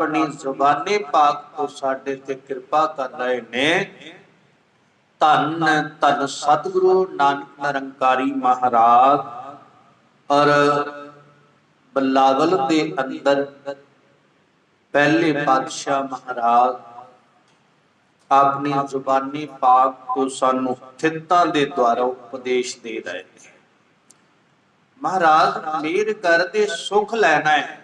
ਆਪਣੀ ਜ਼ੁਬਾਨੀ ਪਾਕ ਤੋਂ ਸਾਡੇ ਤੇ ਕਿਰਪਾ ਕਰ ਰਹੇ ਨੇ। ਧੰਨ ਧੰਨ ਸਤਿਗੁਰੂ ਨਾਨਕ ਨਿਰੰਕਾਰੀ ਮਹਾਰਾਜ। ਔਰ ਬਲਾਵਲ ਦੇ ਅੰਦਰ ਪਹਿਲੇ ਪਾਤਸ਼ਾਹ ਮਹਾਰਾਜ ਆਪਣੀ ਜ਼ੁਬਾਨੀ ਪਾਕ ਤੋਂ ਸਾਨੂੰ ਥਿੱਤਾਂ ਦੇ ਦੁਆਰਾ ਉਪਦੇਸ਼ ਦੇ ਰਹੇ ਨੇ। ਮਹਾਰਾਜ ਮੇਰ ਕਰਦੇ ਸੁਖ ਲੈਣਾ ਹੈ।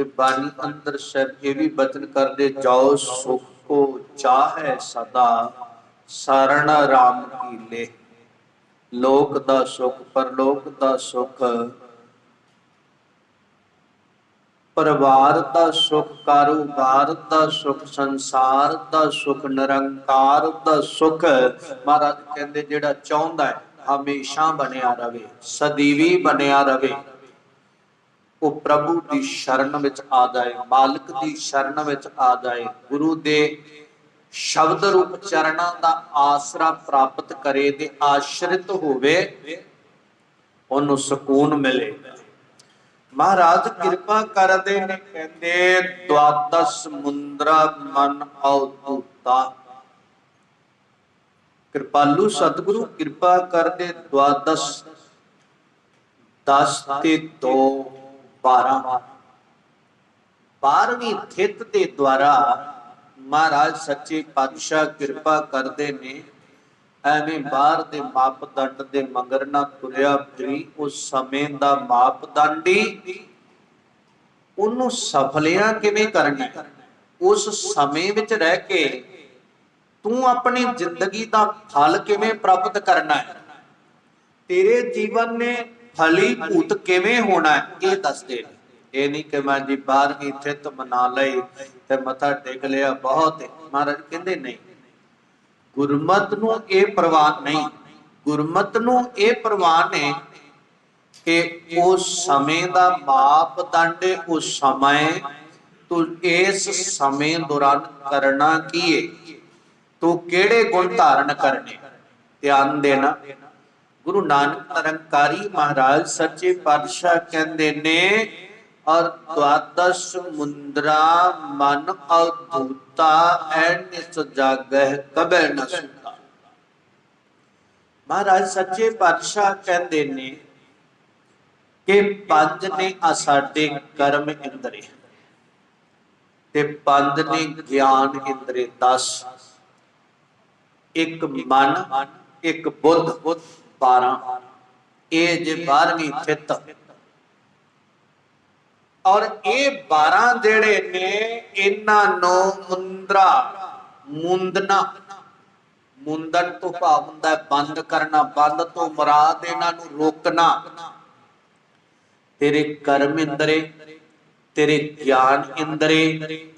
ਤੇ ਬਾਣੀ ਅੰਦਰ ਸ਼ਬਦ ਇਹ ਵੀ ਬਚਨ ਕਰਦੇ, ਜਾਓ ਸੁਖ ਕੋ ਚਾਹੈ ਸਦਾ, ਸਰਣ ਰਾਮ ਕੀ ਲੈ। ਲੋਕ ਦਾ ਸੁਖ, ਪਰਲੋਕ ਦਾ ਸੁਖ, ਪਰਿਵਾਰ ਦਾ ਸੁਖ, ਕਾਰੋਬਾਰ ਦਾ ਸੁਖ, ਸੰਸਾਰ ਦਾ ਸੁਖ, ਨਿਰੰਕਾਰ ਦਾ ਸੁਖ। ਮਹਾਰਾਜ ਕਹਿੰਦੇ, ਜਿਹੜਾ ਚਾਹੁੰਦਾ ਹੈ, ਹਮੇਸ਼ਾ ਬਣਿਆ ਰਵੇ, ਸਦੀਵੀ ਬਣਿਆ ਰਵੇ। ਉਹ ਪ੍ਰਭੂ ਦੀ ਸ਼ਰਨ ਵਿੱਚ ਆ ਜਾਏ, ਮਾਲਕ ਦੀ ਸ਼ਰਨ ਵਿੱਚ ਆ ਜਾਏ, ਗੁਰੂ ਦੇ ਸ਼ਬਦ ਰੂਪ ਚਰਨਾਂ ਦਾ ਆਸਰਾ ਪ੍ਰਾਪਤ ਕਰੇ ਤੇ ਆਸ਼ਰਿਤ ਹੋਵੇ, ਉਹਨੂੰ ਸਕੂਨ ਮਿਲੇ। ਮਹਾਰਾਜ ਕਿਰਪਾ ਕਰਦੇ ਨੇ, ਕਹਿੰਦੇ ਦਵਾਦਸ ਮੁੰਦਰਾ ਮਨ ਔਦੂਤਾ ਕਿਰਪਾਲੂ ਸਤਿਗੁਰੂ, ਕਿਰਪਾ ਕਰਦੇ ਦਵਾਦਸ 10 ਤੇ 2 12 12ਵੀਂ ਥਿਤ ਦੇ ਦੁਆਰਾ ਮਹਾਰਾਜ ਸੱਚੇ ਪਾਤਸ਼ਾਹ ਕਿਰਪਾ ਕਰਦੇ ਨੇ। ਐਵੇਂ ਬਾਹਰ ਦੇ ਮਾਪਦੰਡ ਦੇ ਮਗਰ ਨਾ ਤੁਰਿਆ ਫਿਰੀ, ਉਸ ਸਮੇਂ ਦਾ ਮਾਪਦੰਡੀ ਉਹਨੂੰ ਸਫਲਿਆਂ ਕਿਵੇਂ ਕਰਨੀ ਉਸ ਸਮੇਂ ਵਿੱਚ ਰਹਿ ਕੇ ਤੂੰ ਆਪਣੀ ਜ਼ਿੰਦਗੀ ਦਾ ਫਲ ਕਿਵੇਂ ਪ੍ਰਾਪਤ ਕਰਨਾ ਹੈ? ਤੇਰੇ ਜੀਵਨ ਨੇ ਫਲੀ ਭੂਤ ਕਿਵੇਂ ਹੋਣਾ ਇਹ ਦੱਸਦੇ ਨੇ। ਇਹ ਨਹੀਂ ਕਿ ਮੈਂ ਜੀ 12ਵੀਂ ਥਿਤ ਮਨਾ ਲਈ ਤੇ ਮੱਥਾ ਟੇਕ ਲਿਆ ਬਹੁਤ ਮਹਾਰਾਜ ਕਹਿੰਦੇ ਨਹੀਂ। ਗੁਰਮਤ ਨੂੰ ਇਹ ਪ੍ਰਵਾਨ ਨਹੀਂ। ਗੁਰਮਤ ਨੂੰ ਇਹ ਪ੍ਰਵਾਨ ਹੈ ਕਿ ਉਸ ਸਮੇਂ ਦਾ ਮਾਪਦੰਡ ਹੈ, ਉਸ ਸਮੇਂ ਤੂੰ ਇਸ ਸਮੇਂ ਦੌਰਾਨ ਕਰਨਾ ਕੀ ਹੈ ਤੂੰ ਕਿਹੜੇ ਗੁਣ ਧਾਰਨ ਕਰਨੇ? ਧਿਆਨ ਦੇਣਾ। ਗੁਰੂ ਨਾਨਕ ਨਿਰੰਕਾਰੀ ਮਹਾਰਾਜ ਸੱਚੇ ਪਾਤਸ਼ਾਹ ਕਹਿੰਦੇ ਨੇ ਔਰ ਦਵਾਦਸ਼ ਮੁੰਦਰਾ ਮਨ ਅਦੂਤਾ ਐਨਿਸ ਜਾਗਹਿ ਕਬੈ ਨ ਸੁਤਾ। ਮਹਾਰਾਜ ਸੱਚੇ ਪਾਤਸ਼ਾਹ ਕਹਿੰਦੇ ਨੇ ਕਿ ਪੰਜ ਨੇ ਆ ਸਾਡੇ ਕਰਮ ਇੰਦਰੀ, ਤੇ ਪੰਜ ਨੇ ਗਿਆਨ ਇੰਦਰੀ 10 ਇੱਕ ਮਨ, ਇੱਕ ਬੁੱਧ 12 ਇਹ ਜੇ 12ਵੀਂ ਥਿਤ ਔਰ ਇਹ 12 ਜਿਹੜੇ ਨੇ, ਇਹਨਾਂ ਨੂੰ ਮੁੰਦਰਾ, ਮੁੰਦਨਾ। ਮੁੰਦਨ ਤੋਂ ਭਾਵ ਹੁੰਦਾ ਬੰਦ ਕਰਨਾ, ਬੰਦ ਤੋਂ ਮੁਰਾਦ ਇਹਨਾਂ ਨੂੰ ਰੋਕਣਾ। ਤੇਰੇ ਕਰਮ ਇੰਦਰੇ, ਤੇਰੇ ਗਿਆਨ ਇੰਦਰੇ,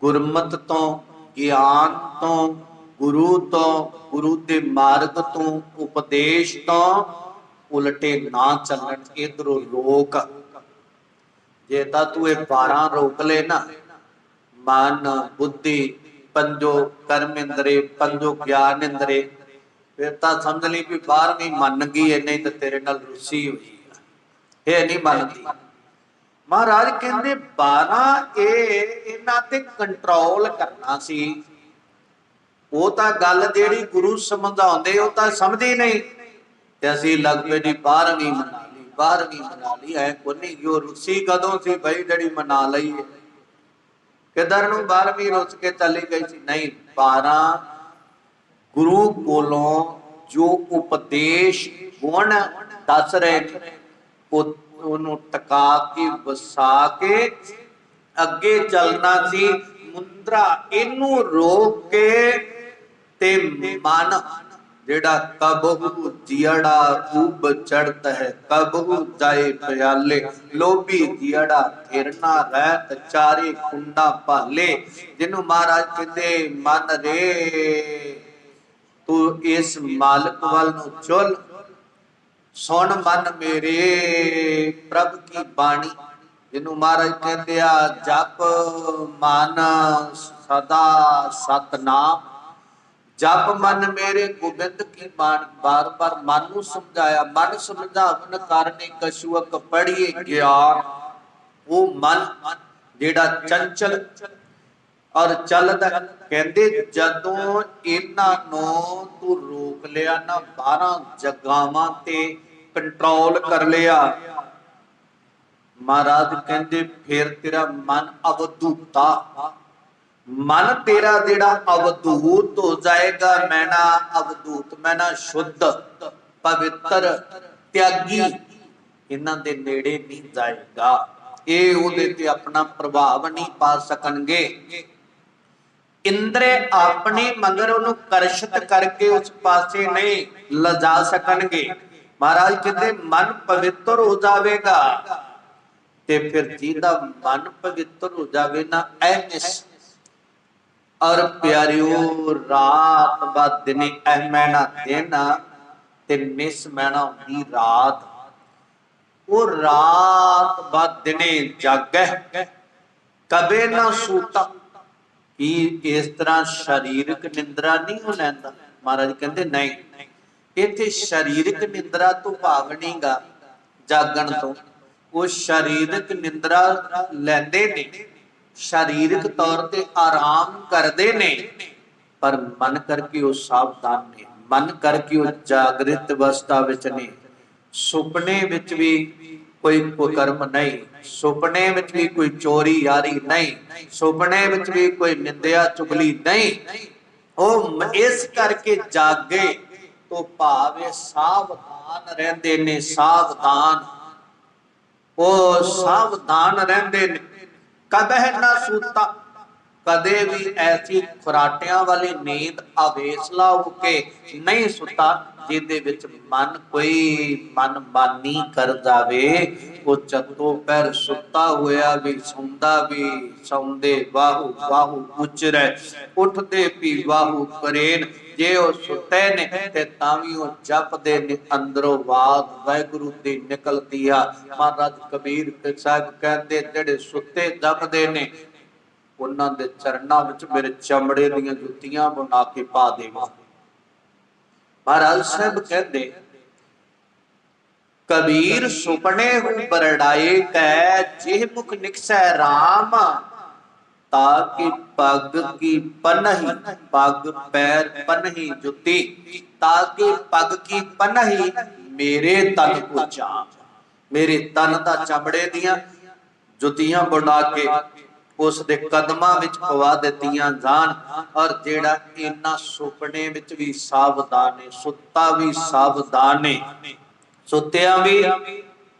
ਗੁਰਮਤ ਤੋਂ, ਗਿਆਨ ਤੋਂ ਗੁਰੂ ਤੋਂ, ਗੁਰੂ ਦੇ ਮਾਰਗ ਤੋਂ, ਉਪਦੇਸ਼ ਤੋਂ ਉਲਟੇ ਨਾ ਚੱਲਣ, ਇਧਰੋਂ ਰੋਕ। ਜੇ ਤਾਂ ਤੂੰ ਇਹ 12 ਰੋਕ ਲੈ ਨਾ, ਮਨ, ਬੁੱਧੀ, ਪੰਜੋ ਕਰਮ ਪੰਜੋ ਗਿਆਨ ਇੰਦਰੇ, ਫਿਰ ਤਾਂ ਸਮਝ ਲਈ ਵੀ 12ਵੀਂ ਮੰਨ ਗਈ ਐ ਨਹੀਂ ਤਾਂ ਤੇਰੇ ਨਾਲ ਰੁੱਸੀ ਹੋਈ ਇਹ ਨਹੀਂ ਮੰਨਦੀ। ਮਹਾਰਾਜ ਕਹਿੰਦੇ 12 ਇਹ ਇਹਨਾਂ ਤੇ ਕੰਟਰੋਲ ਕਰਨਾ ਸੀ। ਉਹ ਤਾਂ ਗੱਲ ਜਿਹੜੀ ਗੁਰੂ ਸਮਝਾਉਂਦੇ, ਉਹ ਤਾਂ ਸਮਝੀ ਨਹੀਂ। ਤੇ ਅਸੀਂ ਲੱਗ ਪਏ ਜੀ 12ਵੀਂ ਮਨਾ ਲਈ 12ਵੀਂ ਮਨਾ ਲਈ, ਐ ਕੋਨੀ ਜੋ ਰੁੱਸੀ ਕਦੋਂ ਸੀ ਭਾਈ ਜਿਹੜੀ ਮਨਾ ਲਈ ਹੈ ਨੂੰ 12ਵੀਂ ਰੁੱਸ ਕੇ ਚਲੀ ਗਈ ਸੀ? ਨਹੀਂ 12 ਗੁਰੂ ਕੋਲੋਂ ਜੋ ਉਪਦੇਸ਼ ਗੁਣ ਦੱਸ ਰਹੇ ਨੇ ਉਹਨੂੰ ਟਕਾ ਕੇ, ਵਸਾ ਕੇ ਅੱਗੇ ਚੱਲਣਾ ਸੀ। ਮੁੰਦਰਾ ਇਹਨੂੰ ਰੋਕ ਕੇ ਤੇ ਮਨ ਜਿਹੜਾ ਕਬਹੂ ਜਿੜਾ ਉਬ ਚੜਤ ਹੈ, ਕਬਹੂ ਜਾਏ ਪਿਆਲੇ, ਲੋਭੀ ਜਿੜਾ ਥਿਰਨਾ ਰਹਿਤ ਚਾਰੇ ਕੁੰਡਾ ਭਾਲੇ, ਜਿਹਨੂੰ ਮਹਾਰਾਜ ਕਹਿੰਦੇ ਮਨ ਰੇ, ਤੂੰ ਇਸ ਮਾਲਕ ਵੱਲ ਨੂੰ ਚੁੱਲ, ਸੁਣ ਮਨ ਮੇਰੇ, ਪ੍ਰਭ ਕੀ ਬਾਣੀ, ਜਿਹਨੂੰ ਮਹਾਰਾਜ ਕਹਿੰਦੇ ਆ, ਜਪ ਮਨ ਸਦਾ ਸਤਨਾਮ। ਜਪ ਮਨ ਮੇਰੇ ਗੋਬਿੰਦ ਕੀ ਬਾਣ, ਬਾਰ ਬਾਰ ਮਨ ਨੂੰ ਸਮਝਾਇਆ, ਮਨ ਸਮਝਾਵਨ ਕਰਨੇ ਕਛੁਅਕ ਪੜੀਏ ਗਿਆਨ। ਉਹ ਮਨ, ਜਿਹੜਾ ਚੰਚਲ ਔਰ ਚੱਲਦਾ ਕਹਿੰਦੇ ਜਦੋਂ ਇਹਨਾਂ ਨੂੰ ਤੂੰ ਰੋਕ ਲਿਆ ਨਾ 12 ਜਗਾਵਾਂ ਤੇ ਕੰਟਰੋਲ ਕਰ ਲਿਆ। ਮਹਾਰਾਜ ਕਹਿੰਦੇ, ਫਿਰ ਤੇਰਾ ਮਨ ਅਵਧੂਤਾ। ਮਨ ਤੇਰਾ ਜਿਹੜਾ ਅਵਧੂਤ ਹੋ ਜਾਏਗਾ ਮੈਂ ਨਾ ਅਵਧੂਤ ਮੈਂ ਨਾ ਸ਼ੁੱਧ, ਪਵਿੱਤਰ, ਤਿਆਗੀ, ਇਹਨਾਂ ਦੇ ਨੇੜੇ ਨਹੀਂ ਜਾਏਗਾ। ਇਹ ਉਹਦੇ ਤੇ ਆਪਣਾ ਪ੍ਰਭਾਵ ਨਹੀਂ ਪਾ ਸਕਣਗੇ। ਇੰਦਰੇ ਆਪਣੇ ਮਗਰ ਉਹਨੂੰ ਕਰਸ਼ਿਤ ਕਰਕੇ ਉਸ ਪਾਸੇ ਨਹੀਂ ਲਜਾ ਸਕਣਗੇ। ਮਹਾਰਾਜ ਕਹਿੰਦੇ, ਮਨ ਪਵਿੱਤਰ ਹੋ ਜਾਵੇਗਾ। ਤੇ ਫਿਰ ਜਿਹਦਾ ਮਨ ਪਵਿੱਤਰ ਹੋ ਜਾਵੇ ਨਾ ਐਨਿਸ ਔਰ ਪਿਆਰਿਓ, ਰਾਤ ਬਾ ਦਿਨੇ ਐ ਮੈਨਾ ਦਿਨ ਤੇ ਨਿਸ ਮੈਨਾ ਦੀ ਰਾਤ। ਉਹ ਰਾਤ ਬਾ ਦਿਨੇ ਜਾਗੈ ਕਬੇ ਨਾ ਸੂਤਾ। ਕੀ ਇਸ ਤਰ੍ਹਾਂ ਸਰੀਰਕ ਨਿੰਦਰਾ ਨਹੀਂ ਹੋ ਲੈਂਦਾ? ਮਹਾਰਾਜ ਕਹਿੰਦੇ, ਨਹੀਂ। ਇੱਥੇ ਸਰੀਰਕ ਨਿੰਦਰਾ ਤੋਂ ਭਾਵ ਨਹੀਂਗਾ ਜਾਗਣ ਤੋਂ। ਉਹ ਸਰੀਰਕ ਨਿੰਦਰਾ ਲੈਂਦੇ ਨੇ। ਸਰੀਰਕ ਤੌਰ ਤੇ ਆਰਾਮ ਕਰਦੇ ਨੇ, ਪਰ ਮਨ ਕਰਕੇ ਉਹ ਸਾਵਧਾਨ ਨੇ। ਮਨ ਕਰਕੇ ਉਹ ਜਾਗਰਿਤ ਅਵਸਥਾ ਵਿੱਚ ਨੇ। ਸੁਪਨੇ ਵਿੱਚ ਵੀ ਕੋਈ ਕੁਕਰਮ ਨਹੀਂ। ਸੁਪਨੇ ਵਿੱਚ ਵੀ ਕੋਈ ਚੋਰੀ ਯਾਰੀ ਨਹੀਂ। ਸੁਪਨੇ ਵਿੱਚ ਵੀ ਕੋਈ ਨਿੰਦਿਆ ਚੁਗਲੀ ਨਹੀਂ। ਉਹ ਇਸ ਕਰਕੇ ਜਾਗੇ ਤੋਂ ਭਾਵੇਂ ਸਾਵਧਾਨ ਰਹਿੰਦੇ ਨੇ, ਸਾਵਧਾਨ। ਉਹ ਸਾਵਧਾਨ ਰਹਿੰਦੇ ਨੇ। ਕਬਹਿ ਨਾ ਸੂਤਾ। ਕਦੇ ਵੀ ਐਸੀ ਖੁਰਾਟਿਆਂ ਵਾਲੀ ਨੀਂਦ ਅਵੇਸਲਾ ਹੋ ਕੇ ਨਹੀਂ ਸੁੱਤਾ। ਜਿਹਦੇ ਵਿੱਚ ਮਨ ਕੋਈ ਮਨ ਮਾਨੀ ਕਰ ਜਾਵੇ, ਉਹ ਚੱਤੋ ਪੈਰ ਸੁੱਤਾ ਹੋਇਆ ਵੀ, ਸੌਂਦਾ ਵੀ, ਸੌਂਦੇ ਬਾਹੂ ਬਾਹੂ ਉਚਰੈ ਉੱਠਦੇ ਵੀ ਬਾਹੂ ਕਰੇਨ ਜੇ ਉਹ ਸੁੱਤੇ ਨੇ, ਤੇ ਤਾਂ ਵੀ ਉਹ ਜਪਦੇ ਨੇ। ਅੰਦਰੋਂ ਬਾਦ ਵਾਹਿਗੁਰੂ ਦੀ ਨਿਕਲਦੀ ਆ। ਮਹਾਰਾਜ ਕਬੀਰ ਸਾਹਿਬ ਕਹਿੰਦੇ, ਜਿਹੜੇ ਸੁੱਤੇ ਜਪਦੇ ਨੇ, ਉਹਨਾਂ ਦੇ ਚਰਨਾਂ ਵਿੱਚ ਮੇਰੇ ਚਮੜੇ ਦੀਆਂ ਜੁੱਤੀਆਂ ਬਣਾ ਕੇ ਪਾ ਦੇਵਾਂ। ਮਹਾਰਾਜ ਸਾਹਿਬ ਕਹਿੰਦੇ, ਕਬੀਰ ਸੁਪਨੇ ਹੂ ਬਰੜਾਏ ਕੈ ਜਿਹ ਮੁਖ ਨਿਕਸੈ RAM ਤਾਕਿ ਪਗ ਕੀ ਪਨਹੀ, ਪਗ ਪੈਰ ਪਨਹੀ ਜੁੱਤੀ ਤਾਕਿ ਪਗ ਕੀ ਪਨਹੀ ਮੇਰੇ ਤਨ ਕੋ ਮੇਰੇ ਤਨ ਦਾ ਚਮੜੇ ਦੀਆਂ ਜੁੱਤੀਆਂ ਬਣਾ ਕੇ ਉਸ ਦੇ ਕਦਮਾਂ ਵਿੱਚ ਪਵਾ ਦਿੱਤੀਆਂ ਜਾਣ ਔਰ ਜਿਹੜਾ ਇਹਨਾਂ ਸੁਪਨੇ ਵਿੱਚ ਵੀ ਸਾਵਧਾਨ ਹੈ ਸੁੱਤਾ ਵੀ ਸਾਵਧਾਨ ਹੈ ਸੁੱਤਿਆਂ ਵੀ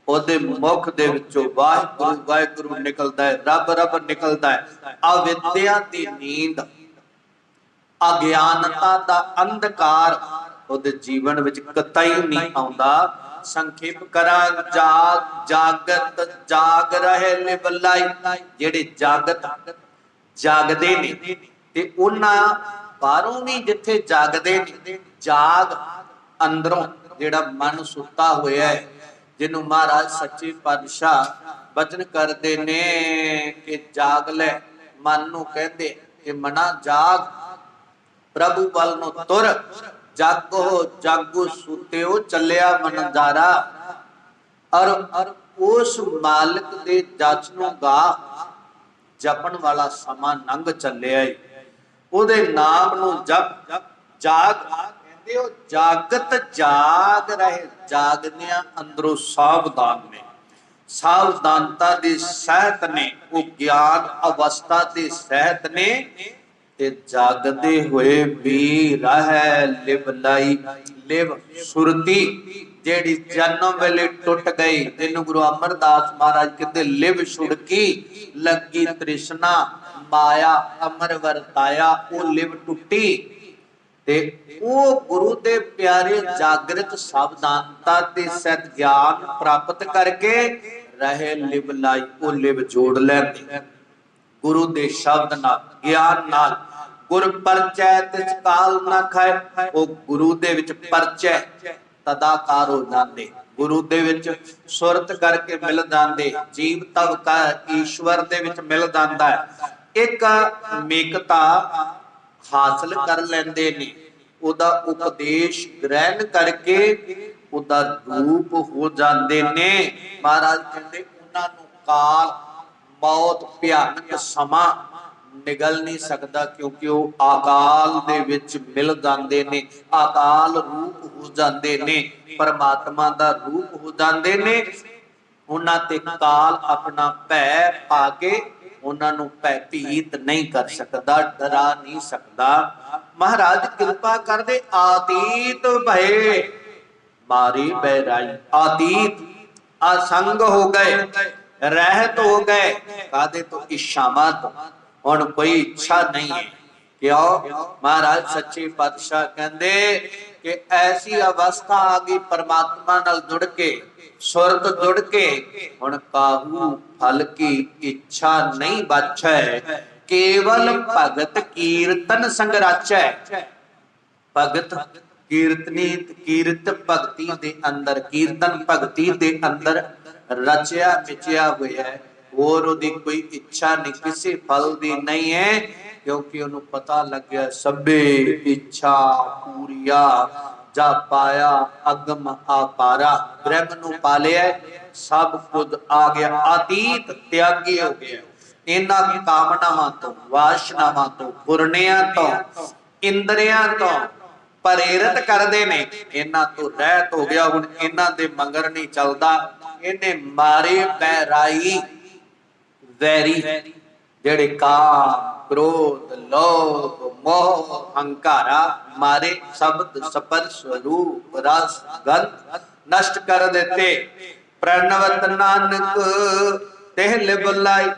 ਉਹਦੇ ਮੁਖ ਦੇ ਵਿੱਚੋਂ ਵਾਹਿਗੁਰੂ ਵਾਹਿਗੁਰੂ ਨਿਕਲਦਾ ਹੈ ਰੱਬ ਰੱਬ ਨਿਕਲਦਾ ਹੈ ਅਵਿਦਿਆ ਦੀ ਨੀਂਦ, ਅਗਿਆਨਤਾ ਦਾ ਅੰਧਕਾਰ ਉਹਦੇ ਜੀਵਨ ਵਿੱਚ ਕਤਈ ਨਹੀਂ ਆਉਂਦਾ। ਸੰਖੇਪ ਕਰਾਂ, ਜਾਗ, ਜਾਗਤ, ਜਾਗ ਰਹੇ ਲਿਵਲਾਈ ਜਿਹੜੇ ਜਾਗਤ ਜਾਗਦੇ ਨੇ ਤੇ ਉਹਨਾਂ ਬਾਹਰੋਂ ਵੀ ਜਿੱਥੇ ਜਾਗਦੇ ਨੇ, ਜਾਗ ਅੰਦਰੋਂ ਜਿਹੜਾ ਮਨ ਸੁੱਤਾ ਹੋਇਆ ਹੈ, ਜਿਹਨੂੰ ਮਹਾਰਾਜ ਸੱਚੇ ਪਾਤਸ਼ਾਹ ਬਚਨ ਕਰਦੇ ਨੇ ਕਿ ਜਾਗ ਲੈ। ਮਨ ਨੂੰ ਕਹਿੰਦੇ ਕਿ ਮਨਾ ਜਾਗ, ਪ੍ਰਭੂ ਵੱਲ ਨੂੰ ਤੁਰ। ਜਾਗੋ ਜਾਗੋ ਸੁਤਿਓ ਚੱਲਿਆ ਮਨਜ਼ਾਰਾ ਔਰ ਉਸ ਮਾਲਕ ਦੇ ਜਚ ਨੂੰ ਗਾ, ਜਪਣ ਵਾਲਾ ਸਮਾਂ ਲੰਘ ਚੱਲਿਆ ਏ ਉਹਦੇ ਨਾਮ ਨੂੰ ਜਪ, ਜਾਗ, ਕਹਿੰਦੇ ਉਹ ਜਾਗਤ ਜਾਗ ਰਹੇ, ਜਾਗਦਿਆਂ ਅੰਦਰੋਂ ਸਾਵਧਾਨ ਨੇ। ਸਾਵਧਾਨਤਾ ਦੀ ਸਹਿਤ ਨੇ, ਉਹ ਗਿਆਨ ਅਵਸਥਾ ਦੀ ਸਹਿਤ ਨੇ। ਤੇ ਜਾਗਦੇ ਹੋਏ ਵੀ ਰਹਿ ਲਿਵ ਲਾਈ। ਲਿਵ ਸੁਰਤੀ ਜਿਹੜੀ ਜਨਮ ਵੇਲੇ ਟੁੱਟ ਗਈ। ਤੈਨੂੰ ਗੁਰੂ ਅਮਰਦਾਸ ਮਹਾਰਾਜ ਕਹਿੰਦੇ, ਲਿਵ ਛੁੜਕੀ, ਲੱਗੀ ਤ੍ਰਿਸ਼ਨਾ, ਮਾਇਆ, ਅਮਰ ਵਰਤਾਇਆ, ਉਹ ਲਿਵ ਟੁੱਟੀ। ਤੇ ਉਹ ਗੁਰੂ ਦੇ ਪਿਆਰੇ ਜਾਗਰਤ ਸਾਵਧਾਨਤਾ ਤੇ ਸਤ ਗਿਆਨ ਪ੍ਰਾਪਤ ਕਰਕੇ ਰਹੇ ਲਿਵ ਲਾਈ, ਉਹ ਲਿਵ ਜੋੜ ਲੈਂਦੇ। ਗੁਰੂ ਦੇ ਸ਼ਬਦ ਨਾਲ, ਗਿਆਨ ਨਾਲ। ਗੁਰ ਪਰਚੈ ਤਿਸ ਕਾਲ ਨਾ ਖਾਏ, ਉਹ ਗੁਰੂ ਦੇ ਵਿੱਚ ਪਰਚੈ। ਤਦਾਕਾਰ ਹੋ ਜਾਂਦੇ। ਗੁਰੂ ਦੇ ਵਿੱਚ ਸੁਰਤ ਕਰਕੇ ਮਿਲ ਜਾਂਦੇ। ਜੀਵ ਤਵ ਈਸ਼ਵਰ ਦੇ ਵਿੱਚ ਮਿਲ ਜਾਂਦਾ ਹੈ। ਇੱਕ ਮੇਕਤਾ ਹਾਸਲ ਕਰ ਲੈਂਦੇ ਨੇ। ਉਹਦਾ ਉਪਦੇਸ਼ ਗ੍ਰਹਿਣ ਕਰਕੇ ਉਹਦਾ ਰੂਪ ਹੋ ਜਾਂਦੇ ਨੇ। ਮਹਾਰਾਜ ਕਹਿੰਦੇ, ਉਹਨਾਂ ਨੂੰ ਕਾਲ ਬਹੁਤ ਭਿਆਨਕ ਸਮਾਂ ਨਿਗਲ ਨਹੀਂ ਸਕਦਾ ਕਿਉਂਕਿ ਉਹ ਆਕਾਲ ਦੇ ਵਿੱਚ ਮਿਲ ਜਾਂਦੇ ਨੇ, ਆਕਾਲ ਰੂਪ ਹੋ ਜਾਂਦੇ ਨੇ, ਪਰਮਾਤਮਾ ਦਾ ਰੂਪ ਹੋ ਜਾਂਦੇ ਨੇ। ਉਹਨਾਂ ਤੇ ਕਾਲ ਆਪਣਾ ਭੈ ਪਾ ਕੇ ਉਹਨਾਂ ਨੂੰ ਭੈ ਨਹੀਂ ਕਰ ਸਕਦਾ, ਡਰਾ ਨਹੀਂ ਸਕਦਾ। ਮਹਾਰਾਜ ਕਿਰਪਾ ਕਰਦੇ, ਆਤੀਤ ਭਏ, ਮਾਰੀ ਬੈਰਾਈ ਆਤੀਤ ਅਸੰਗ ਹੋ ਗਏ। ਰਹਿਤ ਹੋ ਗਏ। ਕਾਦੇ ਤੋਂ? ਇੱਛਾਵਾਂ ਤੋਂ। ਹੁਣ ਕੋਈ ਇੱਛਾ ਨਹੀਂ ਹੈ। ਕਿਉਂ? ਮਹਾਰਾਜ ਸੱਚੇ ਪਾਤਸ਼ਾਹ ਕਹਿੰਦੇ ਕਿ ਐਸੀ ਅਵਸਥਾ ਆ ਗਈ ਪਰਮਾਤਮਾ ਨਾਲ ਜੁੜ ਕੇ, ਸੁਰਤ ਜੁੜ ਕੇ। ਹੁਣ ਕਾਹੂ ਫਲ ਕੀ ਇੱਛਾ ਨਹੀਂ ਬਚੈ ਕੇਵਲ ਭਗਤ ਕੀਰਤਨ ਸੰਗ ਰਾਚੈ ਭਗਤ ਕੀਰਤਨੀ ਕੀਰਤ ਭਗਤੀ ਦੇ ਅੰਦਰ ਕੀਰਤਨ ਭਗਤੀ ਦੇ ਅੰਦਰ ਰਚਿਆ, ਮਿਚਿਆ ਹੋਇਆ ਹੈ। ਹੋਰ ਉਹਦੀ ਕੋਈ ਇੱਛਾ ਨਹੀਂ, ਕਿਸੇ ਫਲ ਦੀ ਨਹੀਂ ਹੈ, ਕਿਉਂਕਿ ਉਹਨੂੰ ਪਤਾ ਲੱਗਿਆ, ਸਭੇ ਇੱਛਾ ਪੂਰੀਆ, ਜਾ ਪਾਇਆ ਅਗਮ ਆਪਾਰਾ। ਬ੍ਰਹਮ ਨੂੰ ਪਾਲਿਆ, ਸਭ ਕੁਝ ਆ ਗਿਆ ਅਤੀਤ ਤਿਆਗੀ ਹੋ ਗਿਆ। ਇਹਨਾਂ ਕਾਮਨਾਵਾਂ ਤੋਂ, ਵਾਸ਼ਨਾਵਾਂ ਤੋਂ ਪੁਰਨਿਆਂ ਤੋਂ, ਇੰਦਰੀਆਂ ਤੋਂ ਪ੍ਰੇਰਿਤ ਕਰਦੇ ਨੇ। ਇਹਨਾਂ ਤੋਂ ਰਹਿਤ ਹੋ ਗਿਆ, ਹੁਣ ਇਹਨਾਂ ਦੇ ਮੰਗਰ ਨਹੀਂ ਚੱਲਦਾ। ਇਹਨੇ ਮਾਰੇ ਬੈਰਾਈ ਵੈਰੀ, ਜਿਹੜੇ ਕਾਮ, ਕ੍ਰੋਧ, ਲੋਭ, ਮੋਹ, ਹੰਕਾਰਾ ਮਾਰੇ ਸ਼ਬਦ ਸਪਰਸ਼ ਰੂਪ ਰਸ, ਗੰਧ ਨਸ਼ਟ ਕਰ ਦਿੱਤੇ। ਪ੍ਰਣਵਤ ਨਾਨਕ, ਤਿਹ ਲਿਬਲਾਈ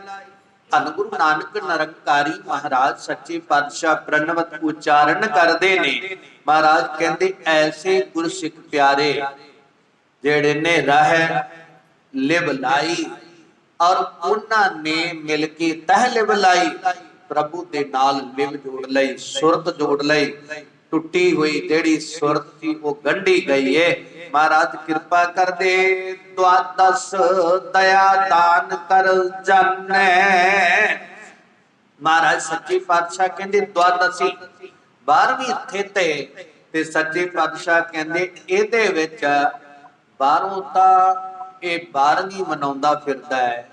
ਧੰਨ ਗੁਰੂ ਨਾਨਕ ਨਿਰੰਕਾਰੀ ਮਹਾਰਾਜ, ਸੱਚੇ ਪਾਤਸ਼ਾਹ ਪ੍ਰਣਵਤ ਉਚਾਰਨ ਕਰਦੇ ਨੇ। ਮਹਾਰਾਜ ਕਹਿੰਦੇ, ਐਸੇ ਗੁਰਸਿੱਖ ਪਿਆਰੇ, ਜਿਹੜੇ ਨੇ ਰਹਿ ਲਿਬ ਲਾਈ ਔਰ ਉਹਨਾਂ ਨੇ ਮਿਲ ਕੇ ਤਹਿ ਲਿਬ ਲਾਈ ਪ੍ਰਭੂ ਦੇ ਨਾਲ ਲਿਵ ਜੋੜ ਲਈ, ਸੁਰਤ ਜੋੜ ਲਈ। ਟੁੱਟੀ ਹੋਈ ਜਿਹੜੀ ਸੁਰਤ ਸੀ, ਉਹ ਗੰਢੀ ਗਈ ਏ। ਮਹਾਰਾਜ ਕਿਰਪਾ ਕਰਦੇ, ਦੁਆਦਸ ਦਇਆ ਦਾਨ ਕਰ ਜਾਣੈ। ਮਹਾਰਾਜ ਸੱਚੇ ਪਾਤਸ਼ਾਹ ਕਹਿੰਦੇ, ਦੁਆਦਸੀ 12ਵੀਂ ਇੱਥੇ ਤੇ ਤੇ ਸੱਚੇ ਪਾਤਸ਼ਾਹ ਕਹਿੰਦੇ, ਇਹਦੇ ਵਿੱਚ ਬਾਹਰੋਂ ਤਾਂ ਇਹ 12ਵੀਂ ਮਨਾਉਂਦਾ ਫਿਰਦਾ ਹੈ।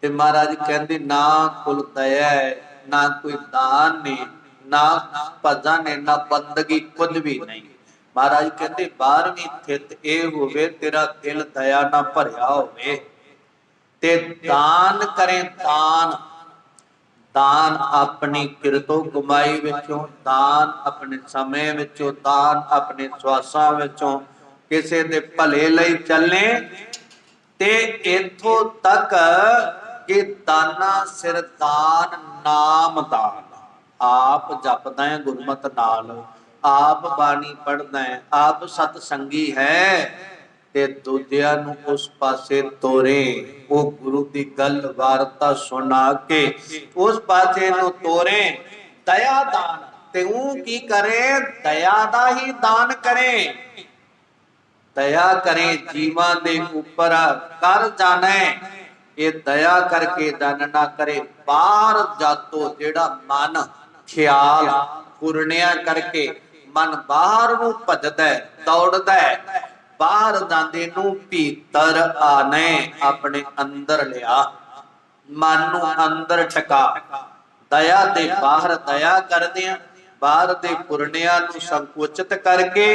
ਤੇ ਮਹਾਰਾਜ ਕਹਿੰਦੇ, ਨਾ ਕੁਲ ਦਇਆ ਨਾ ਕੋਈ ਦਾਨ ਨੇ, ਨਾ ਭਜਨ ਨੇ, ਨਾ ਬੰਦਗੀ ਕੁਝ ਵੀ ਨਹੀਂ। ਮਹਾਰਾਜ ਕਹਿੰਦੇ 12ਵੀਂ ਥਿਤ ਇਹ ਹੋਵੇ, ਤੇਰਾ ਦਿਲ ਦਇਆ ਨਾਲ ਭਰਿਆ ਹੋਵੇ। ਤੇ ਦਾਨ ਕਰੇ ਦਾਨ। ਦਾਨ ਆਪਣੀ ਕਿਰਤੋਂ ਕਮਾਈ ਵਿੱਚੋਂ, ਦਾਨ ਆਪਣੇ ਸਮੇਂ ਵਿੱਚੋਂ, ਦਾਨ ਆਪਣੇ ਸਵਾਸਾਂ ਵਿੱਚੋਂ, ਕਿਸੇ ਦੇ ਭਲੇ ਲਈ ਚੱਲੇ ਤੇ ਇਥੋਂ ਤੱਕ ਕਿ ਦਾਨਾ ਸਿਰ ਦਾਨ ਨਾਮ ਦਾਨ ਆਪ ਜਪਦਾ ਹੈ ਗੁਰਮਤ ਨਾਲ। ਆਪ ਬਾਣੀ ਪੜਦਾ ਹੈ। ਆਪ ਸਤ ਸੰਗੀ ਹੈ ਤੇ ਦੂਜਿਆਂ ਨੂੰ ਉਸ ਪਾਸੇ ਤੋਰੇ। ਉਹ ਗੁਰੂ ਦੀ ਗੱਲ ਵਾਰਤਾ ਸੁਣਾ ਕੇ ਉਸ ਪਾਸੇ ਨੂੰ ਤੋਰੇ। ਦਇਆ ਦਾਨ। ਤੇ ਉਹ ਕੀ ਕਰੇ? ਦਇਆ ਦਾ ਹੀ ਦਾਨ ਕਰੇ। ਦਇਆ ਕਰੇ ਜੀਵਾਂ ਦੇ ਉੱਪਰ ਕਰ ਜਾਣੈ। ਇਹ ਦਇਆ ਕਰਕੇ ਦਾਨ ਨਾ ਕਰੇ। ਬਾਹਰ ਜਾਤੋ ਜਿਹੜਾ ਮਨ ਖਿਆਲ ਪੁਰਣਿਆ ਕਰਕੇ ਮਨ ਬਾਹਰ ਨੂੰ ਭਜਦਾ ਹੈ, ਦੌੜਦਾ ਹੈ ਬਾਹਰ ਜਾਂਦੇ ਨੂੰ ਭੀਤਰ ਆਨੇ ਆਪਣੇ ਅੰਦਰ ਲਿਆ। ਮਨ ਨੂੰ ਅੰਦਰ ਟਿਕਾ ਦਇਆ ਦੇ ਬਾਹਰ ਦਇਆ ਕਰਦੇ ਆ। ਬਾਹਰ ਦੇ ਪੁਰਨਿਆਂ ਨੂੰ ਸੰਕੁਚਿਤ ਕਰਕੇ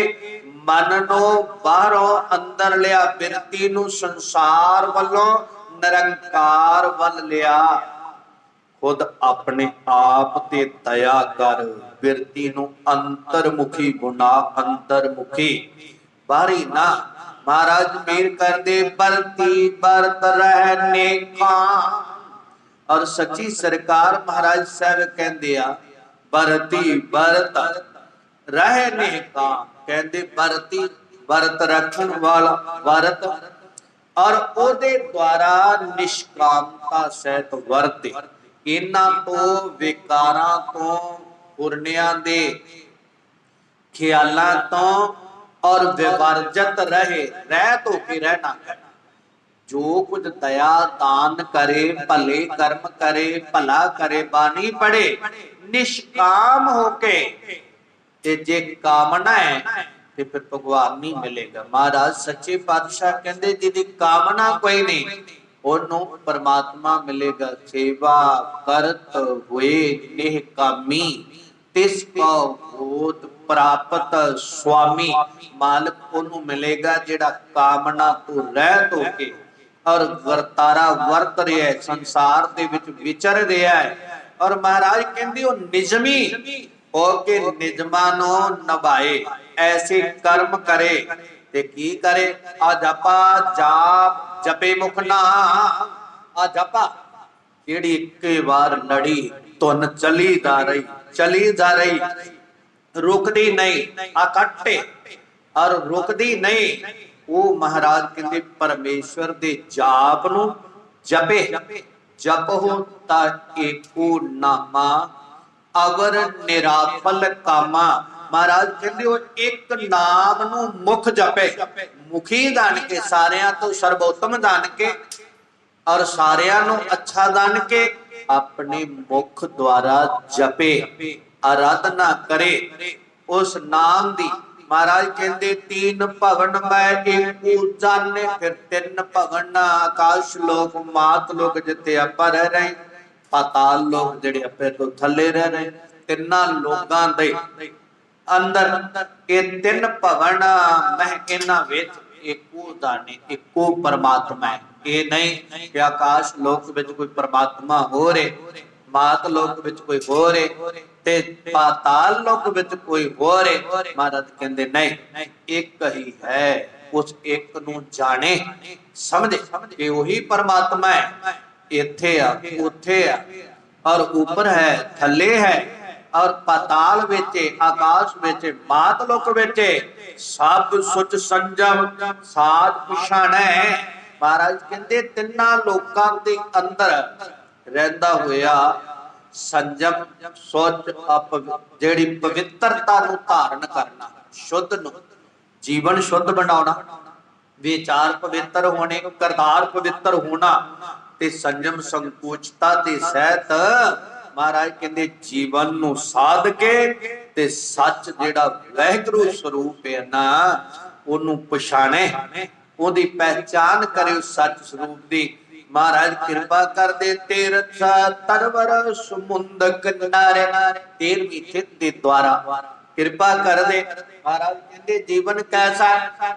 ਮਨ ਨੂੰ ਬਾਹਰੋਂ ਅੰਦਰ ਲਿਆ, ਬਿਰਤੀ ਨੂੰ ਸੰਸਾਰ ਵੱਲੋਂ ਨਿਰੰਕਾਰ ਵੱਲ ਲਿਆ। ਖੁਦ ਆਪਣੇ ਆਪ ਤੇ ਦਇਆ ਕਰ, ਬਿਰਤੀ ਨੂੰ ਅੰਤਰਮੁਖੀ ਗੁਨਾ ਅੰਤਰਮੁਖੀ। ਬਾਹਰੀ ਨਾ, ਮਹਾਰਾਜ ਮੇਰ ਕਰਦੇ, ਬਰਤੀ ਬਰਤ ਰਹਿਨੇ ਕਾਂ ਔਰ ਸੱਚੀ ਸਰਕਾਰ ਮਹਾਰਾਜ ਸਾਹਿਬ ਕਹਿੰਦੇ ਆ, ਬਰਤੀ ਬਰਤ ਰਹਿਨੇ ਕਾਂ ਕਹਿੰਦੇ ਬਰਤੀ ਵਰਤ ਰੱਖਣ ਵਾਲਾ, ਵਰਤ। ਔਰ ਉਹਦੇ ਦੁਆਰਾ ਨਿਸ਼ਕਾਮਤਾ ਸਹਿਤ ਵਰਤੇ। ਇਹਨਾਂ ਤੋਂ, ਵਿਕਾਰਾਂ ਤੋਂ ਪੁਰਨਿਆਂ ਦੇ ਖਿਆਲਾਂ ਤੋਂ ਔਰ ਵਿਵਰਜਤ ਰਹੇ ਰਹਿਤ ਹੋ ਕੇ ਰਹਿਣਾ। ਹੈ ਜੋ ਕੁਝ ਦਇਆ ਦਾਨ ਕਰੇ, ਭਲੇ ਕਰਮ ਕਰੇ, ਭਲਾ ਕਰੇ, ਬਾਣੀ ਪੜੇ ਨਿਸ਼ਕਾਮ ਹੋ ਕੇ ਤੇ ਜੇ ਕਾਮਨਾ ਹੈ, ਤੇ ਫਿਰ ਭਗਵਾਨ ਨਹੀਂ ਮਿਲੇਗਾ। ਮਹਾਰਾਜ ਸੱਚੇ ਪਾਤਸ਼ਾਹ ਕਹਿੰਦੇ, ਜਿਹਦੀ ਕਾਮਨਾ ਕੋਈ ਨਹੀਂ, ਉਹਨੂੰ ਪਰਮਾਤਮਾ ਮਿਲੇਗਾ। ਸੇਵਾ ਕਰਤ ਹੋਏ ਨਿਹ ਕਾਮੀ, ਤਿਸ ਕੋ ਹੋਤ ਪ੍ਰਾਪਤ ਸੁਆਮੀ। ਮਾਲਕ ਉਹਨੂੰ ਮਿਲੇਗਾ ਜਿਹੜਾ ਕਾਮਨਾ ਤੋਂ ਰਹਿਤ ਹੋ ਕੇ ਔਰ ਵਰਤਾਰਾ ਵਰਤ ਰਿਹਾ ਹੈ, ਸੰਸਾਰ ਦੇ ਵਿੱਚ ਵਿਚਰ ਰਿਹਾ ਹੈ। ਔਰ ਮਹਾਰਾਜ ਕਹਿੰਦੇ, ਉਹ ਨਿਜਮੀ ਹੋ ਕੇ ਨਿਜਮਾਂ ਨੂੰ ਨਿਭਾਏ, ਐਸੇ ਕਰਮ ਕਰੇ, ਤੇ ਕੀ ਕਰੇ? ਆ ਜਪਾ ਜਾਪ ਜਪੇ ਮੁਖ ਨਾ। ਆ ਜਪਾ ਜਿਹੜੀ ਇੱਕੇ ਵਾਰ ਲੜੀ ਧੁਨ ਚਲੀ ਜਾ ਰਹੀ, ਚਲੀ ਜਾ ਰਹੀ, ਰੁਕਦੀ ਨਹੀਂ ਇਕੱਠੇ ਔਰ ਰੁਕਦੀ ਨਹੀਂ, ਉਹ ਮਹਾਰਾਜ ਕਹਿੰਦੇ ਪਰਮੇਸ਼ਵਰ ਦੇ ਜਾਪ ਨੂੰ ਜਪੇ। ਜਪਹੁ ਤਾ ਏਕੋ ਨਾਮਾ ਅਵਰ ਨਿਰਾਫਲ ਕਾਮਾ। ਮਹਾਰਾਜ ਕਹਿੰਦੇ, ਉਹ ਇੱਕ ਨਾਮ ਨੂੰ ਮੁਖ ਜਪੇ। ਮੁਖੀ ਜਾਣ ਕੇ ਸਾਰਿਆਂ ਤੋਂ ਸਰਬੋਤਮ ਜਾਣ ਕੇ ਔਰ ਸਾਰਿਆਂ ਨੂੰ ਅੱਛਾ ਜਾਣ ਕੇ ਆਪਣੇ ਮੁਖ ਦੁਆਰਾ ਜਪੇ, ਆਰਾਧਨਾ ਕਰੇ। ਉਸ ਨਾਮ ਦੀ ਮਹਾਰਾਜ ਕਹਿੰਦੇ, ਤੀਨ ਭਵਨ ਮੈਂ ਏਕੂ ਜਾਣੇ ਫਿਰ ਤਿੰਨ ਭਵਨ ਆਕਾਸ਼ ਲੋਕ, ਮਾਤ ਲੋਕ ਜਿੱਥੇ ਆਪਾਂ ਰਹਿ ਰਹੇ ਪਾਤਾਲ ਲੋਕ ਜਿਹੜੇ ਆਪੇ ਤੋਂ ਥੱਲੇ ਰਹਿ ਰਹੇ, ਤਿੰਨਾਂ ਲੋਕਾਂ ਦੇ ਅੰਦਰ ਇਹ ਤਿੰਨ ਭਵਨ ਮੈਂ ਵਿੱਚ ਇੱਕੋ ਦਾਣੇ ਇੱਕੋ ਪਰਮਾਤਮਾ ਹੈ। ਇਹ ਨਹੀਂ ਕਿ ਆਕਾਸ਼ ਲੋਕ ਵਿੱਚ ਕੋਈ ਪਰਮਾਤਮਾ ਹੋ ਰੇ ਮਾਤ ਲੋਕ ਵਿੱਚ ਕੋਈ ਹੋ ਰੇ ਤੇ ਪਾਤਾਲ ਲੋਕ ਵਿੱਚ ਕੋਈ ਹੋ ਰੇ ਮਹਾਰਾਜ ਕਹਿੰਦੇ ਨਹੀਂ, ਇੱਕ ਹੀ ਹੈ, ਉਸ ਇੱਕ ਨੂੰ ਜਾਣੇ, ਸਮਝੇ ਕਿ ਉਹੀ ਪਰਮਾਤਮਾ ਹੈ। ਇੱਥੇ ਆ, ਉੱਥੇ ਆ। ਔਰ ਉੱਪਰ ਹੈ, ਥੱਲੇ ਹੈ। ਔਰ ਪਾਤਾਲ ਵਿੱਚ, ਆਕਾਸ਼ ਵਿੱਚ ਮਾਤ ਲੋਕ ਵਿੱਚ ਸਭ ਸੁਚ ਸੰਜਮ, ਸਾਜ ਪਛਾਣੈ ਮਹਾਰਾਜ ਕਹਿੰਦੇ ਤਿੰਨਾਂ ਲੋਕਾਂ ਦੇ ਅੰਦਰ ਰਹਿੰਦਾ ਹੋਇਆ ਸੰਜਮ ਸੋਚ ਅਪ, ਜਿਹੜੀ ਪਵਿੱਤਰਤਾ ਨੂੰ ਧਾਰਨ ਕਰਨਾ, ਸ਼ੁੱਧ ਨੂੰ, ਜੀਵਨ ਸ਼ੁੱਧ ਬਣਾਉਣਾ, ਵਿਚਾਰ ਪਵਿੱਤਰ ਹੋਣੇ, ਕਰਤਾਰ ਪਵਿੱਤਰ ਹੋਣਾ ਤੇ ਸੰਜਮ ਸੰਕੋਚਤਾ ਦੇ ਸਹਿਤ ਮਹਾਰਾਜ ਕਹਿੰਦੇ ਜੀਵਨ ਨੂੰ ਸਾਧ ਕੇ ਤੇ ਸੱਚ ਜਿਹੜਾ ਵਹਿਗੁਰੂ ਸਰੂਪ ਹੈ ਨਾ, ਉਹਨੂੰ ਪਛਾਣੇ, ਉਹਦੀ ਪਹਿਚਾਨ ਕਰੇ ਸੱਚ ਸਰੂਪ ਦੀ। ਮਹਾਰਾਜ ਕਿਰਪਾ ਕਰਦੇ ਤੀਰਥ ਤਰਵਰ ਸਮੁੰਦ ਕਿਨਾਰੇ 13ਵੀਂ ਥਿਤ ਦੇ ਦੁਆਰਾ। ਕਿਰਪਾ ਕਰਦੇ। ਮਹਾਰਾਜ ਕਹਿੰਦੇ, ਜੀਵਨ ਕੈਸਾ?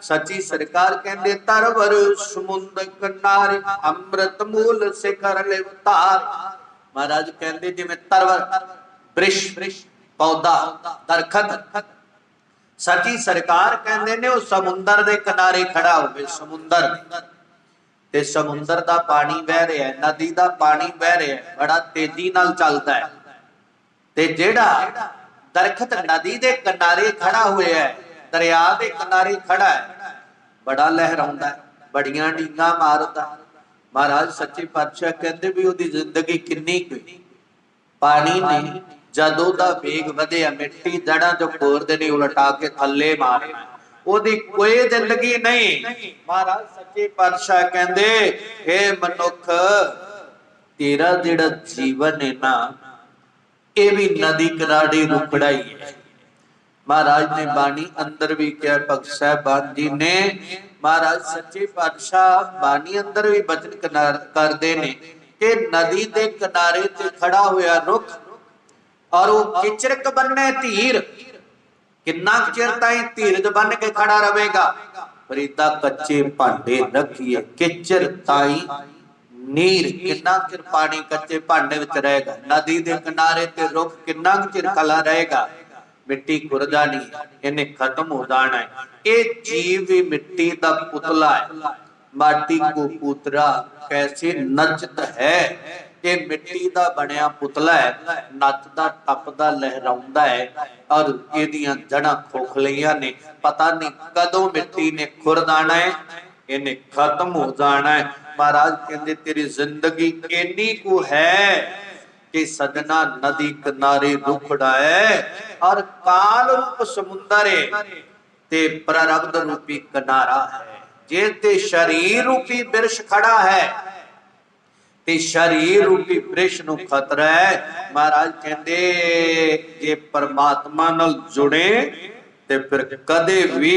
ਸੱਚੀ ਸਰਕਾਰ ਕਹਿੰਦੇ ਤਰਵਰ ਸਮੁੰਦ ਕਿਨਾਰੇ, ਅੰਮ੍ਰਿਤ ਮੂਲ ਸਿਖਰ ਲਿਵਤਾਰ ਮਹਾਰਾਜ ਕਹਿੰਦੇ, ਜਿਵੇਂ ਤਰਵਰ ਬ੍ਰਿਸ਼, ਪੌਦਾ, ਦਰਖਤ। ਸੱਚੀ ਸਰਕਾਰ ਕਹਿੰਦੇ ਨੇ, ਉਹ ਸਮੁੰਦਰ ਦੇ ਕਿਨਾਰੇ ਖੜਾ ਹੋਵੇ, ਸਮੁੰਦਰ। ਤੇ ਸਮੁੰਦਰ ਦਾ ਪਾਣੀ ਵਹਿ ਰਿਹਾ ਹੈ, ਨਦੀ ਦਾ ਪਾਣੀ ਵਹਿ ਰਿਹਾ ਹੈ, ਬੜਾ ਤੇਜ਼ੀ ਨਾਲ ਚੱਲਦਾ ਹੈ। ਤੇ ਜਿਹੜਾ ਦਰਖਤ ਨਦੀ ਦੇ ਕਿਨਾਰੇ ਖੜਾ ਹੋਇਆ ਹੈ, ਦਰਿਆ ਦੇ ਕਿਨਾਰੇ ਖੜਾ ਹੈ। ਬੜਾ ਲਹਿਰਾਉਂਦਾ ਬੜੀਆਂ ਡੀਂਗਾ ਮਾਰਦਾ ਮਹਾਰਾਜ ਸੱਚੇ ਪਾਤਸ਼ਾਹ ਕਹਿੰਦੇ ਵੀ ਉਹਦੀ ਜ਼ਿੰਦਗੀ ਕਿੰਨੀ ਕੁ ਪਾਣੀ ਨੇ ਜਦੋਂ ਦਾ ਵੇਗ ਵਧਿਆ, ਮਿੱਟੀ ਜੜਾਂ ਚੋਂ ਖੋਰਦੇ ਨੇ ਉਲਟਾ ਕੇ ਥੱਲੇ ਮਾਰਿਆ ਉਹਦੀ ਕੋਈ ਜ਼ਿੰਦਗੀ ਨਹੀਂ। ਮਹਾਰਾਜ ਸੱਚੇ ਪਾਤਸ਼ਾਹ ਕਹਿੰਦੇ हे ਮਨੁੱਖ, ਤੇਰਾ ਜਿਹੜਾ ਜੀਵਨ ਹੈ ਨਾ ਇਹ ਵੀ ਨਦੀ ਕਿਨਾਰੇ ਰੁਕੜਾ ਹੀ ਹੈ। ਮਹਾਰਾਜ ਨੇ ਬਾਣੀ ਅੰਦਰ ਵੀ ਕਿਹਾ, ਭਗਤ ਸਾਹਿਬਾਨ ਜੀ ਨੇ, ਮਹਾਰਾਜ ਸੱਚੇ ਪਾਤਸ਼ਾਹ ਬਾਣੀ ਅੰਦਰ ਵੀ ਬਚਨ ਕਰਦੇ ਨੇ ਕਿ ਨਦੀ ਦੇ ਕਿਨਾਰੇ ਤੇ ਖੜਾ ਹੋਇਆ ਰੁੱਖ ਔਰ ਉਹ ਕਿਚਰਕ ਬੰਨੇ ਧੀਰ ਕਿੰਨਾ ਕੁ ਚਿਰ ਤਾਈਂ ਧੀਰਜ ਬੰਨ ਕੇ ਖੜਾ ਰਹੇਗਾ? ਫਰੀਦਾ ਕੱਚੇ ਭਾਂਡੇ ਰੱਖੀਏ, ਕਿਚਰ ਤਾਈਂ ਨੀਰ ਕਿੰਨਾ ਚਿਰ ਪਾਣੀ ਕੱਚੇ ਭਾਂਡੇ ਵਿੱਚ ਰਹੇਗਾ? ਨਦੀ ਦੇ ਕਿਨਾਰੇ ਤੇ ਰੁੱਖ ਕਿੰਨਾ ਚਿਰ ਖਲਾ ਰਹੇਗਾ? ਮਿੱਟੀ ਖੁਰ ਜਾਣੀ ਹੈ, ਇਹਨੇ ਖਤਮ ਹੋ ਜਾਣਾ ਹੈ। ਇਹ ਜੀਵ ਵੀ ਮਿੱਟੀ ਦਾ ਪੁਤਲਾ ਹੈ। ਮਾਟੀ ਕੋ ਪੁਤਰਾ ਕੈਸੇ ਨਚਤ ਹੈ? ਇਹ ਮਿੱਟੀ ਦਾ ਬਣਿਆ ਪੁਤਲਾ ਹੈ ਨੱਚਦਾ ਟੱਪਦਾ ਲਹਿਰਾਉਂਦਾ ਹੈ ਔਰ ਇਹਦੀਆਂ ਜੜਾਂ ਖੋਖਲੀਆਂ ਨੇ। ਪਤਾ ਨਹੀਂ ਕਦੋਂ ਮਿੱਟੀ ਨੇ ਖੁਰ ਹੈ ਇਹਨੇ ਖਤਮ ਹੋ ਜਾਣਾ ਹੈ। ਮਹਾਰਾਜ ਕਹਿੰਦੇ, ਤੇਰੀ ਜ਼ਿੰਦਗੀ ਇੰਨੀ ਕੁ ਹੈ ਕਿ ਸਜਣਾ ਨਦੀ ਕਿਨਾਰੇ ਰੁਖੜਾ ਹੈ। ਔਰ ਕਾਲ ਰੂਪ ਸਮੁੰਦਰ ਹੈ ਤੇ ਪ੍ਰਰਬਧ ਰੂਪੀ ਕਿਨਾਰਾ ਹੈ। ਜੇ ਤੇ ਸ਼ਰੀਰ ਰੂਪੀ ਬਿਰਸ਼ ਖੜਾ ਹੈ, ਤੇ ਸ਼ਰੀਰ ਰੂਪੀ ਬ੍ਰਿਸ਼ ਨੂੰ ਖਤਰਾ ਹੈ। ਮਹਾਰਾਜ ਕਹਿੰਦੇ, ਜੇ ਪਰਮਾਤਮਾ ਨਾਲ ਜੁੜੇ, ਤੇ ਫਿਰ ਕਦੇ ਵੀ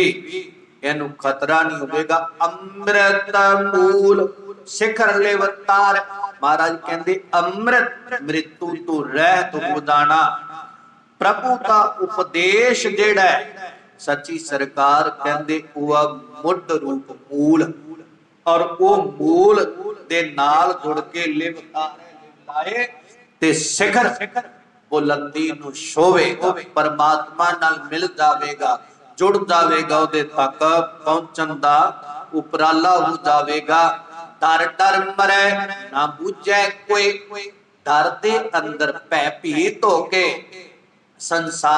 ਇਹਨੂੰ ਖਤਰਾ ਨਹੀਂ ਹੋਵੇਗਾ। ਅੰਮ੍ਰਿਤ ਮੂਲ ਸਿਖਰ ਲੇਵਤਾਰ ਮਹਾਰਾਜ ਕਹਿੰਦੇ, ਅੰਮ੍ਰਿਤ ਮ੍ਰਿਤੂ ਤੋਂ ਰਹਿਤ ਹੋ ਪ੍ਰਭੂ ਦਾ ਉਪਦੇਸ਼ ਜਿਹੜਾ ਸੱਚੀ ਸਰਕਾਰ ਕਹਿੰਦੇ, ਉਹ ਆ ਮੁੱਢ ਰੂਪ ਮੂਲ। ਔਰ ਉਹ ਮੂਲ ਦੇ ਨਾਲ ਜੁੜ ਕੇ ਲਿਵ ਲਾਏ ਤੇ ਸਿਖਰ ਬੁਲੰਦੀ ਨੂੰ ਸ਼ੋਵੇਗਾ ਪਰਮਾਤਮਾ ਨਾਲ ਮਿਲ ਜਾਵੇਗਾ, ਜੁੜ ਜਾਵੇਗਾ, ਉਹਦੇ ਤੱਕ ਪਹੁੰਚਣ ਦਾ ਉਪਰਾਲਾ ਹੋ ਜਾਵੇਗਾ। ਡਰ ਡਰ ਮਰੈ ਨਾ ਬੁਝੈ ਕੋਈ। ਡਰ ਦੇ ਅੰਦਰ ਭੈ ਭੀਤ ਹੋ ਕੇ ਸੰਸਾਰ